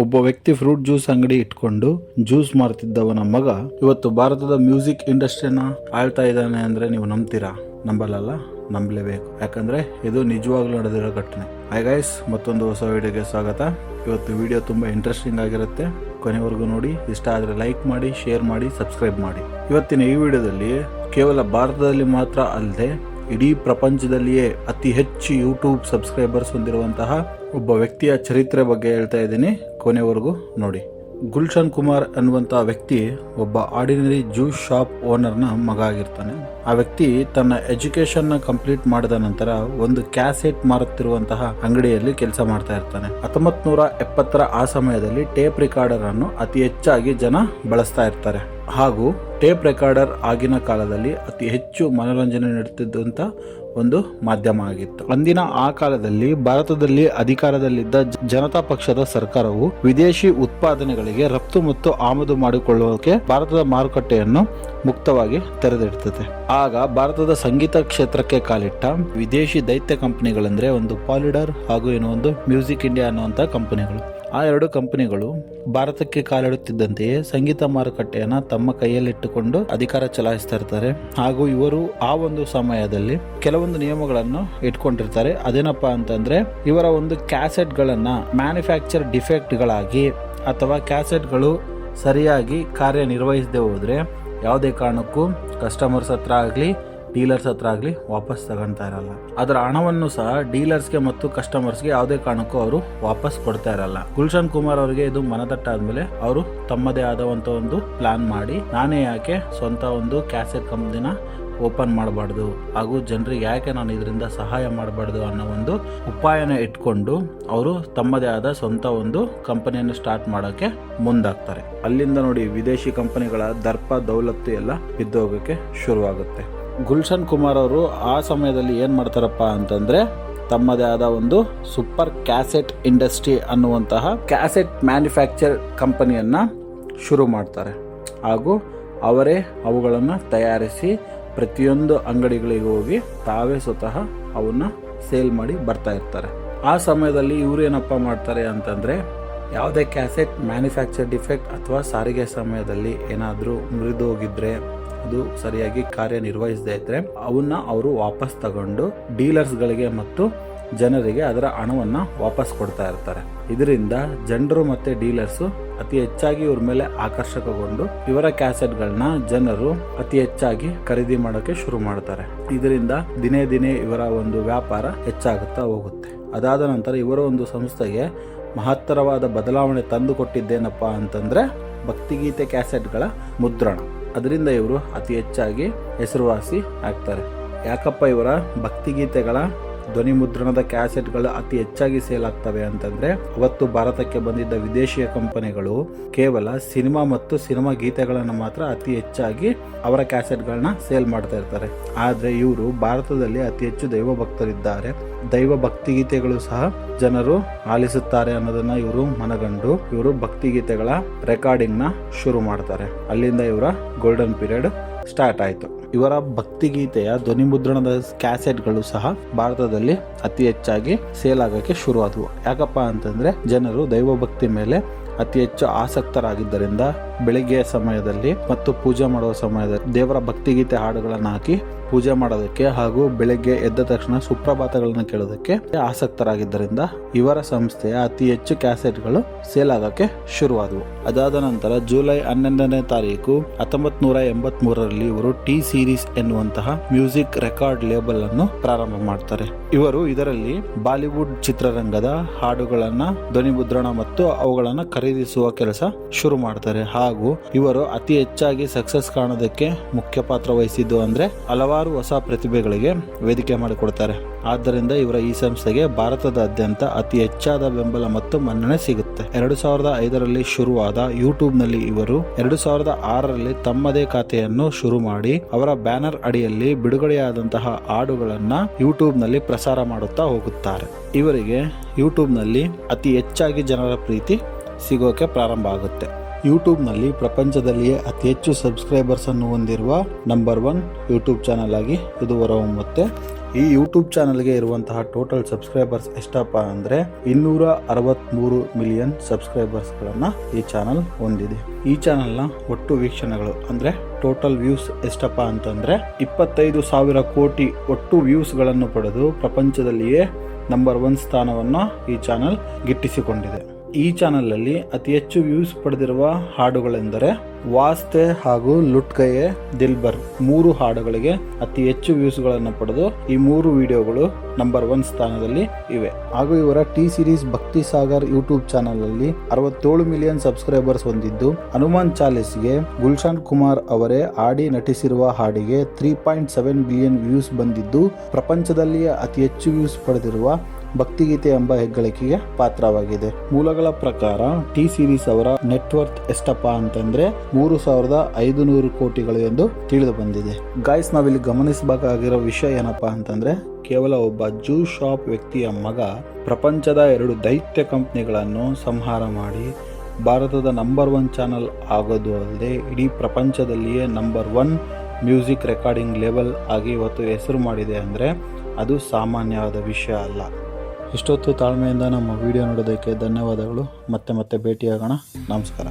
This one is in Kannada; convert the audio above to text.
ಒಬ್ಬ ವ್ಯಕ್ತಿ ಫ್ರೂಟ್ ಜ್ಯೂಸ್ ಅಂಗಡಿ ಇಟ್ಕೊಂಡು ಜ್ಯೂಸ್ ಮಾರ್ತಿದ್ದವನ ಮಗ ಇವತ್ತು ಭಾರತದ ಮ್ಯೂಸಿಕ್ ಇಂಡಸ್ಟ್ರಿನ ಆಳ್ತಾ ಇದ್ದಾನೆ ಅಂದ್ರೆ ನೀವು ನಂಬ್ತೀರಾ? ನಂಬಲ್ಲಲ್ಲ, ನಂಬಲೇಬೇಕು. ಯಾಕಂದ್ರೆ ಇದು ನಿಜವಾಗ್ಲೂ ನಡೆದಿರೋ ಘಟನೆ. ಹಾಯ್ ಗೈಸ್ ಮತ್ತೊಂದು ಹೊಸ ವಿಡಿಯೋಗೆ ಸ್ವಾಗತ. ಇವತ್ತು ವಿಡಿಯೋ ತುಂಬಾ ಇಂಟ್ರೆಸ್ಟಿಂಗ್ ಆಗಿರುತ್ತೆ. ಕೊನೆವರೆಗೂ ನೋಡಿ. ಇಷ್ಟ ಆದ್ರೆ ಲೈಕ್ ಮಾಡಿ ಶೇರ್ ಮಾಡಿ ಸಬ್ಸ್ಕ್ರೈಬ್ ಮಾಡಿ. ಇವತ್ತಿನ ಈ ವಿಡಿಯೋದಲ್ಲಿ ಕೇವಲ ಭಾರತದಲ್ಲಿ ಮಾತ್ರ ಅಲ್ಲದೆ ಇಡೀ ಪ್ರಪಂಚದಲ್ಲಿಯೇ ಅತಿ ಹೆಚ್ಚು ಯೂಟ್ಯೂಬ್ ಸಬ್ಸ್ಕ್ರೈಬರ್ಸ್ ಹೊಂದಿರುವಂತಹ ಒಬ್ಬ ವ್ಯಕ್ತಿಯ ಚರಿತ್ರೆ ಬಗ್ಗೆ ಹೇಳ್ತಾ ಇದ್ದೀನಿ. ಕೊನೆವರೆಗೂ ನೋಡಿ. ಗುಲ್ಶನ್ ಕುಮಾರ್ ಅನ್ನುವಂಥ ವ್ಯಕ್ತಿ ಒಬ್ಬ ಆರ್ಡಿನರಿ ಜ್ಯೂಸ್ ಶಾಪ್ ಓನರ್ನ ಮಗ ಆಗಿರ್ತಾನೆ. ಆ ವ್ಯಕ್ತಿ ತನ್ನ ಎಜುಕೇಶನ್ನ ಕಂಪ್ಲೀಟ್ ಮಾಡಿದ ನಂತರ ಒಂದು ಕ್ಯಾಸೆಟ್ ಮಾರುತ್ತಿರುವಂತಹ ಅಂಗಡಿಯಲ್ಲಿ ಕೆಲಸ ಮಾಡ್ತಾ ಇರ್ತಾನೆ. ಹತ್ತೊಂಬತ್ ನೂರ ಎಪ್ಪತ್ತರ ಆ ಸಮಯದಲ್ಲಿ ಟೇಪ್ ರೆಕಾರ್ಡರ್ ಅನ್ನು ಅತಿ ಹೆಚ್ಚಾಗಿ ಜನ ಬಳಸ್ತಾ ಇರ್ತಾರೆ. ಹಾಗೂ ಟೇಪ್ ರೆಕಾರ್ಡರ್ ಆಗಿನ ಕಾಲದಲ್ಲಿ ಅತಿ ಹೆಚ್ಚು ಮನೋರಂಜನೆ ನೀಡುತ್ತಿದ್ದಂತ ಒಂದು ಮಾಧ್ಯಮ ಆಗಿತ್ತು. ಅಂದಿನ ಆ ಕಾಲದಲ್ಲಿ ಭಾರತದಲ್ಲಿ ಅಧಿಕಾರದಲ್ಲಿದ್ದ ಜನತಾ ಪಕ್ಷದ ಸರ್ಕಾರವು ವಿದೇಶಿ ಉತ್ಪಾದನೆಗಳಿಗೆ ರಫ್ತು ಮತ್ತು ಆಮದು ಮಾಡಿಕೊಳ್ಳೋಕೆ ಭಾರತದ ಮಾರುಕಟ್ಟೆಯನ್ನು ಮುಕ್ತವಾಗಿ ತೆರೆದಿಡ್ತದೆ. ಆಗ ಭಾರತದ ಸಂಗೀತ ಕ್ಷೇತ್ರಕ್ಕೆ ಕಾಲಿಟ್ಟ ವಿದೇಶಿ ದೈತ್ಯ ಕಂಪನಿಗಳಂದ್ರೆ ಒಂದು ಪಾಲಿಡರ್ ಹಾಗೂ ಏನೋ ಒಂದು ಮ್ಯೂಸಿಕ್ ಇಂಡಿಯಾ ಅನ್ನುವಂತ ಕಂಪನಿಗಳು. ಆ ಎರಡು ಕಂಪನಿಗಳು ಭಾರತಕ್ಕೆ ಕಾಲಿಡುತ್ತಿದ್ದಂತೆಯೇ ಸಂಗೀತ ಮಾರುಕಟ್ಟೆಯನ್ನು ತಮ್ಮ ಕೈಯಲ್ಲಿಟ್ಟುಕೊಂಡು ಅಧಿಕಾರ ಚಲಾಯಿಸ್ತಾ ಇರ್ತಾರೆ. ಹಾಗೂ ಇವರು ಆ ಒಂದು ಸಮಯದಲ್ಲಿ ಕೆಲವೊಂದು ನಿಯಮಗಳನ್ನು ಇಟ್ಕೊಂಡಿರ್ತಾರೆ. ಅದೇನಪ್ಪ ಅಂತಂದ್ರೆ, ಇವರ ಒಂದು ಕ್ಯಾಸೆಟ್ಗಳನ್ನು ಮ್ಯಾನುಫ್ಯಾಕ್ಚರ್ ಡಿಫೆಕ್ಟ್ಗಳಾಗಿ ಅಥವಾ ಕ್ಯಾಸೆಟ್ಗಳು ಸರಿಯಾಗಿ ಕಾರ್ಯನಿರ್ವಹಿಸದೆ ಹೋದ್ರೆ ಯಾವುದೇ ಕಾರಣಕ್ಕೂ ಕಸ್ಟಮರ್ಸ್ ಹತ್ರ ಆಗಲಿ ಡೀಲರ್ಸ್ ಹತ್ರ ಆಗಲಿ ವಾಪಸ್ ತಗೊಳ್ತಾ ಇರಲ್ಲ. ಅದರ ಹಣವನ್ನು ಸಹ ಡೀಲರ್ಸ್ಗೆ ಮತ್ತು ಕಸ್ಟಮರ್ಸ್ಗೆ ಯಾವುದೇ ಕಾರಣಕ್ಕೂ ಅವರು ವಾಪಸ್ ಕೊಡ್ತಾ ಇರಲ್ಲ. ಗುಲ್ಶನ್ ಕುಮಾರ್ ಅವರಿಗೆ ಇದು ಮನದಟ್ಟಾದ್ಮೇಲೆ ಅವರು ತಮ್ಮದೇ ಆದಂತ ಒಂದು ಪ್ಲಾನ್ ಮಾಡಿ, ನಾನೇ ಯಾಕೆ ಸ್ವಂತ ಒಂದು ಕ್ಯಾಸೆಟ್ ಕಂಪ್ನಿನ ಓಪನ್ ಮಾಡಬಾರ್ದು, ಹಾಗೂ ಜನರಿಗೆ ಯಾಕೆ ನಾನು ಇದರಿಂದ ಸಹಾಯ ಮಾಡಬಾರ್ದು ಅನ್ನೋ ಒಂದು ಉಪಾಯನ ಇಟ್ಕೊಂಡು ಅವರು ತಮ್ಮದೇ ಆದ ಸ್ವಂತ ಒಂದು ಕಂಪನಿಯನ್ನು ಸ್ಟಾರ್ಟ್ ಮಾಡೋಕೆ ಮುಂದಾಗ್ತಾರೆ. ಅಲ್ಲಿಂದ ನೋಡಿ ವಿದೇಶಿ ಕಂಪನಿಗಳ ದರ್ಪ, ದೌಲತ್ತು ಎಲ್ಲ ಬಿದ್ದೋಗಕ್ಕೆ ಶುರುವಾಗುತ್ತೆ. ಗುಲ್ಶನ್ ಕುಮಾರ್ ಅವರು ಆ ಸಮಯದಲ್ಲಿ ಏನು ಮಾಡ್ತಾರಪ್ಪ ಅಂತಂದರೆ ತಮ್ಮದೇ ಆದ ಒಂದು ಸೂಪರ್ ಕ್ಯಾಸೆಟ್ ಇಂಡಸ್ಟ್ರಿ ಅನ್ನುವಂತಹ ಕ್ಯಾಸೆಟ್ ಮ್ಯಾನುಫ್ಯಾಕ್ಚರ್ ಕಂಪನಿಯನ್ನು ಶುರು ಮಾಡ್ತಾರೆ. ಹಾಗೂ ಅವರೇ ಅವುಗಳನ್ನು ತಯಾರಿಸಿ ಪ್ರತಿಯೊಂದು ಅಂಗಡಿಗಳಿಗೆ ಹೋಗಿ ತಾವೇ ಸ್ವತಃ ಅವನ್ನು ಸೇಲ್ ಮಾಡಿ ಬರ್ತಾ ಇರ್ತಾರೆ. ಆ ಸಮಯದಲ್ಲಿ ಇವರು ಏನಪ್ಪ ಮಾಡ್ತಾರೆ ಅಂತಂದ್ರೆ ಯಾವುದೇ ಕ್ಯಾಸೆಟ್ ಮ್ಯಾನುಫ್ಯಾಕ್ಚರ್ ಡಿಫೆಕ್ಟ್ ಅಥವಾ ಸಾರಿಗೆ ಸಮಯದಲ್ಲಿ ಏನಾದರೂ ಮುರಿದು ಹೋಗಿದ್ರೆ ಅದು ಸರಿಯಾಗಿ ಕಾರ್ಯನಿರ್ವಹಿಸದೇ ಇದ್ರೆ ಅವನ್ನ ಅವರು ವಾಪಸ್ ತಗೊಂಡು ಡೀಲರ್ಸ್ಗಳಿಗೆ ಮತ್ತು ಜನರಿಗೆ ಅದರ ಹಣವನ್ನ ವಾಪಸ್ ಕೊಡ್ತಾ ಇರ್ತಾರೆ. ಇದರಿಂದ ಜನರು ಮತ್ತೆ ಡೀಲರ್ಸ್ ಅತಿ ಹೆಚ್ಚಾಗಿ ಇವ್ರ ಮೇಲೆ ಆಕರ್ಷಕಗೊಂಡು ಇವರ ಕ್ಯಾಸೆಟ್ಗಳನ್ನ ಜನರು ಅತಿ ಹೆಚ್ಚಾಗಿ ಖರೀದಿ ಮಾಡೋಕೆ ಶುರು ಮಾಡ್ತಾರೆ. ಇದರಿಂದ ದಿನೇ ದಿನೇ ಇವರ ಒಂದು ವ್ಯಾಪಾರ ಹೆಚ್ಚಾಗುತ್ತಾ ಹೋಗುತ್ತೆ. ಅದಾದ ನಂತರ ಇವರ ಒಂದು ಸಂಸ್ಥೆಗೆ ಮಹತ್ತರವಾದ ಬದಲಾವಣೆ ತಂದು ಅಂತಂದರೆ ಅಂತಂದ್ರೆ ಭಕ್ತಿಗೀತೆ ಕ್ಯಾಸೆಟ್ಗಳ ಮುದ್ರಣ. ಅದರಿಂದ ಇವರು ಅತಿ ಹೆಚ್ಚಾಗಿ ಹೆಸರುವಾಸಿ ಆಗ್ತಾರೆ. ಯಾಕಪ್ಪ ಇವರ ಭಕ್ತಿಗೀತೆಗಳ ಧ್ವನಿ ಮುದ್ರಣದ ಕ್ಯಾಸೆಟ್ಗಳು ಅತಿ ಹೆಚ್ಚಾಗಿ ಸೇಲ್ ಆಗ್ತವೆ ಅಂತಂದ್ರೆ ಅವತ್ತು ಭಾರತಕ್ಕೆ ಬಂದಿದ್ದ ವಿದೇಶಿಯ ಕಂಪನಿಗಳು ಕೇವಲ ಸಿನಿಮಾ ಮತ್ತು ಸಿನಿಮಾ ಗೀತೆಗಳನ್ನು ಮಾತ್ರ ಅತಿ ಹೆಚ್ಚಾಗಿ ಅವರ ಕ್ಯಾಸೆಟ್ಗಳನ್ನ ಸೇಲ್ ಮಾಡ್ತಾ ಇರ್ತಾರೆ. ಆದ್ರೆ ಇವರು ಭಾರತದಲ್ಲಿ ಅತಿ ಹೆಚ್ಚು ದೈವ ಭಕ್ತರಿದ್ದಾರೆ ದೈವ ಭಕ್ತಿ ಗೀತೆಗಳು ಸಹ ಜನರು ಆಲಿಸುತ್ತಾರೆ ಅನ್ನೋದನ್ನ ಇವರು ಮನಗಂಡು ಇವರು ಭಕ್ತಿ ಗೀತೆಗಳ ರೆಕಾರ್ಡಿಂಗ್ನ ಶುರು ಮಾಡ್ತಾರೆ. ಅಲ್ಲಿಂದ ಇವರ ಗೋಲ್ಡನ್ ಪೀರಿಯಡ್ ಸ್ಟಾರ್ಟ್ ಆಯಿತು. ಇವರ ಭಕ್ತಿಗೀತೆಯ ಧ್ವನಿ ಮುದ್ರಣದ ಕ್ಯಾಸೆಟ್ಗಳು ಸಹ ಭಾರತದಲ್ಲಿ ಅತಿ ಹೆಚ್ಚಾಗಿ ಸೇಲ್ ಆಗೋಕ್ಕೆ ಶುರುವಾದವು. ಯಾಕಪ್ಪ ಅಂತಂದರೆ ಜನರು ದೈವ ಭಕ್ತಿ ಮೇಲೆ ಅತಿ ಹೆಚ್ಚು ಆಸಕ್ತರಾಗಿದ್ದರಿಂದ ಬೆಳಿಗ್ಗೆಯ ಸಮಯದಲ್ಲಿ ಮತ್ತು ಪೂಜೆ ಮಾಡುವ ಸಮಯದಲ್ಲಿ ದೇವರ ಭಕ್ತಿಗೀತೆ ಹಾಡುಗಳನ್ನು ಹಾಕಿ ಪೂಜೆ ಮಾಡೋದಕ್ಕೆ ಹಾಗೂ ಬೆಳಗ್ಗೆ ಎದ್ದ ತಕ್ಷಣ ಸುಪ್ರಭಾತಗಳನ್ನು ಕೇಳೋದಕ್ಕೆ ಆಸಕ್ತರಾಗಿದ್ದರಿಂದ ಇವರ ಸಂಸ್ಥೆಯ ಅತಿ ಹೆಚ್ಚು ಕ್ಯಾಸೆಟ್ಗಳು ಸೇಲ್ ಆಗೋಕ್ಕೆ ಶುರುವಾದವು. ಅದಾದ ನಂತರ ಜುಲೈ ಹನ್ನೊಂದನೇ ತಾರೀಕು ಹತ್ತೊಂಬತ್ ನೂರ ಎಂಬತ್ ಮೂರರಲ್ಲಿ ಇವರು ಟಿ ಸೀರೀಸ್ ಎನ್ನುವಂತಹ ಮ್ಯೂಸಿಕ್ ರೆಕಾರ್ಡ್ ಲೇಬಲ್ ಅನ್ನು ಪ್ರಾರಂಭ ಮಾಡ್ತಾರೆ. ಇವರು ಇದರಲ್ಲಿ ಬಾಲಿವುಡ್ ಚಿತ್ರರಂಗದ ಹಾಡುಗಳನ್ನ ಧ್ವನಿ ಮುದ್ರಣ ಮತ್ತು ಅವುಗಳನ್ನು ಖರೀದಿಸುವ ಕೆಲಸ ಶುರು ಮಾಡ್ತಾರೆ. ಹಾಗೂ ಇವರು ಅತಿ ಹೆಚ್ಚಾಗಿ ಸಕ್ಸಸ್ ಕಾಣೋದಕ್ಕೆ ಮುಖ್ಯ ಪಾತ್ರ ವಹಿಸಿದ್ದು ಅಂದ್ರೆ ಹಲವಾರು ಹೊಸ ಪ್ರತಿಭೆಗಳಿಗೆ ವೇದಿಕೆ ಮಾಡಿಕೊಡ್ತಾರೆ. ಆದ್ದರಿಂದ ಇವರ ಈ ಸಂಸ್ಥೆಗೆ ಭಾರತದಾದ್ಯಂತ ಅತಿ ಹೆಚ್ಚಾದ ಬೆಂಬಲ ಮತ್ತು ಮನ್ನಣೆ ಸಿಗುತ್ತೆ. ಎರಡು ಸಾವಿರದ ಐದರಲ್ಲಿ ಶುರುವಾದ ಯೂಟ್ಯೂಬ್ನಲ್ಲಿ ಇವರು ಎರಡು ಸಾವಿರದ ಆರರಲ್ಲಿ ತಮ್ಮದೇ ಖಾತೆಯನ್ನು ಶುರು ಮಾಡಿ ಅವರ ಬ್ಯಾನರ್ ಅಡಿಯಲ್ಲಿ ಬಿಡುಗಡೆಯಾದಂತಹ ಹಾಡುಗಳನ್ನ ಯೂಟ್ಯೂಬ್ನಲ್ಲಿ ಪ್ರಸಾರ ಮಾಡುತ್ತಾ ಹೋಗುತ್ತಾರೆ. ಇವರಿಗೆ ಯೂಟ್ಯೂಬ್ನಲ್ಲಿ ಅತಿ ಹೆಚ್ಚಾಗಿ ಜನರ ಪ್ರೀತಿ ಸಿಗೋಕೆ ಪ್ರಾರಂಭ ಆಗುತ್ತೆ. ಯೂಟ್ಯೂಬ್ನಲ್ಲಿ ಪ್ರಪಂಚದಲ್ಲಿಯೇ ಅತಿ ಹೆಚ್ಚು ಸಬ್ಸ್ಕ್ರೈಬರ್ಸನ್ನು ಹೊಂದಿರುವ ನಂಬರ್ ಒನ್ ಯೂಟ್ಯೂಬ್ ಚಾನಲ್ ಆಗಿ ಇದು ಹೊರಹೊಮ್ಮುತ್ತೆ. ಈ ಯೂಟ್ಯೂಬ್ ಚಾನಲ್ಗೆ ಇರುವಂತಹ ಟೋಟಲ್ ಸಬ್ಸ್ಕ್ರೈಬರ್ಸ್ ಎಷ್ಟಪ್ಪ ಅಂದರೆ ಇನ್ನೂರ ಅರವತ್ತ್ಮೂರು ಮಿಲಿಯನ್ ಸಬ್ಸ್ಕ್ರೈಬರ್ಸ್ಗಳನ್ನು ಈ ಚಾನಲ್ ಹೊಂದಿದೆ. ಈ ಚಾನಲ್ನ ಒಟ್ಟು ವೀಕ್ಷಣೆಗಳು ಅಂದರೆ ಟೋಟಲ್ ವ್ಯೂಸ್ ಎಷ್ಟಪ್ಪ ಅಂತಂದರೆ ಇಪ್ಪತ್ತೈದು ಸಾವಿರ ಕೋಟಿ ಒಟ್ಟು ವ್ಯೂಸ್ಗಳನ್ನು ಪಡೆದು ಪ್ರಪಂಚದಲ್ಲಿಯೇ ನಂಬರ್ ಒನ್ ಸ್ಥಾನವನ್ನು ಈ ಚಾನಲ್ ಗಿಟ್ಟಿಸಿಕೊಂಡಿದೆ. ಈ ಚಾನಲ್ ಅಲ್ಲಿ ಅತಿ ಹೆಚ್ಚು ವ್ಯೂಸ್ ಪಡೆದಿರುವ ಹಾಡುಗಳೆಂದರೆ ವಾಸ್ತೆ ಹಾಗೂ ಲುಟ್ಕಯೆ ದಿಲ್ಬರ್ ಮೂರು ಹಾಡುಗಳಿಗೆ ಅತಿ ಹೆಚ್ಚು ವ್ಯೂಸ್ಗಳನ್ನು ಪಡೆದು ಈ ಮೂರು ವಿಡಿಯೋಗಳು ನಂಬರ್ ಒನ್ ಸ್ಥಾನದಲ್ಲಿ ಇವೆ. ಹಾಗೂ ಇವರ ಟಿ ಸಿರೀಸ್ ಭಕ್ತಿ ಸಾಗರ್ ಯೂಟ್ಯೂಬ್ ಚಾನಲ್ ಅಲ್ಲಿ ಅರವತ್ತೇಳು ಮಿಲಿಯನ್ ಸಬ್ಸ್ಕ್ರೈಬರ್ಸ್ ಹೊಂದಿದ್ದು, ಹನುಮಾನ್ ಚಾಲಿಸ್ಗೆ ಗುಲ್ಶಾನ್ ಕುಮಾರ್ ಅವರೇ ಆಡಿ ನಟಿಸಿರುವ ಹಾಡಿಗೆ three point seven billion views ಬಂದಿದ್ದು, ಪ್ರಪಂಚದಲ್ಲಿಯೇ ಅತಿ ಹೆಚ್ಚು ವ್ಯೂಸ್ ಪಡೆದಿರುವ ಭಕ್ತಿಗೀತೆ ಎಂಬ ಹೆಗ್ಗಳಿಕೆಗೆ ಪಾತ್ರವಾಗಿದೆ. ಮೂಲಗಳ ಪ್ರಕಾರ ಟಿ ಸಿರೀಸ್ ಅವರ ನೆಟ್ವರ್ತ್ ಎಷ್ಟಪ್ಪ ಅಂತಂದ್ರೆ ಮೂರು ಸಾವಿರದ ಐದು ನೂರು ಕೋಟಿಗಳು ಎಂದು ತಿಳಿದು ಬಂದಿದೆ. ಗಾಯ್ಸ್, ನಾವಿಲ್ಲಿ ಗಮನಿಸಬೇಕಾಗಿರೋ ವಿಷಯ ಏನಪ್ಪಾ ಅಂತಂದ್ರೆ ಕೇವಲ ಒಬ್ಬ ಜೂ ಶಾಪ್ ವ್ಯಕ್ತಿಯ ಮಗ ಪ್ರಪಂಚದ ಎರಡು ದೈತ್ಯ ಕಂಪ್ನಿಗಳನ್ನು ಸಂಹಾರ ಮಾಡಿ ಭಾರತದ ನಂಬರ್ ಒನ್ ಚಾನಲ್ ಆಗೋದು ಅಲ್ಲದೆ ಇಡೀ ಪ್ರಪಂಚದಲ್ಲಿಯೇ number one music recording level ಆಗಿ ಇವತ್ತು ಹೆಸರು ಮಾಡಿದೆ ಅಂದರೆ ಅದು ಸಾಮಾನ್ಯವಾದ ವಿಷಯ ಅಲ್ಲ. ಇಷ್ಟೊತ್ತು ತಾಳ್ಮೆಯಿಂದ ನಮ್ಮ ವಿಡಿಯೋ ನೋಡೋದಕ್ಕೆ ಧನ್ಯವಾದಗಳು. ಮತ್ತೆ ಮತ್ತೆ ಭೇಟಿಯಾಗೋಣ. ನಮಸ್ಕಾರ.